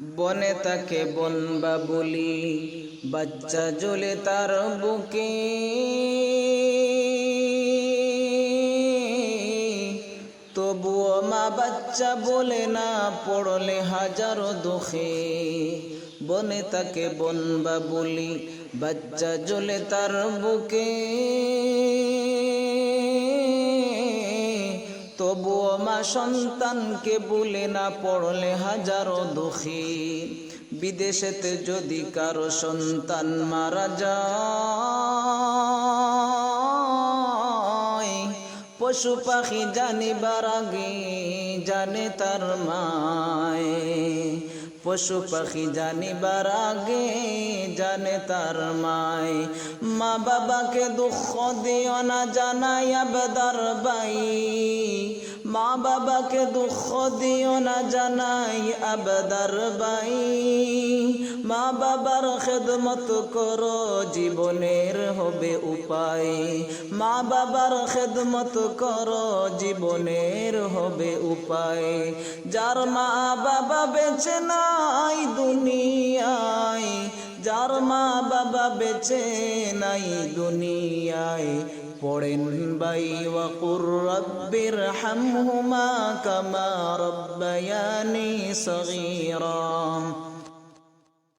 বনে তাকে বনবা বলি, বাচ্চা জ্বলে তার বুকে। তবুও মা বাচ্চা বলে না, পড়লে হাজারো দুঃখে। বনে তাকে বনবা বলি, বাচ্চা জ্বলে তার বুকে। তবুও মা সন্তানকে বলে না পড়লে হাজারো দুঃখী। বিদেশেতে যদি কারও সন্তান মারা যায়, পশু পাখি জানিবার আগে জানে তার মায়। পশু পাখি জানিবার আগে জানে তার মায়। মা বাবাকে দুঃখ দিও না, জানাই আবদার বাই। মা বাবাকে দুঃখ দিও না জানাই আবদার বাই মা বাবার খেদমত করো, জীবনের হবে উপায়। মা বাবার খেদমত করো, জীবনের হবে উপায়। যার মা বাবা বেঁচে নাই দুনিয়ায় যার মা বাবা বেঁচে নাই দুনিয়ায়। পড়েন বাই ওয়াকুর রব্বির হামহুমা কামা রব্বায়ানি সগীরা।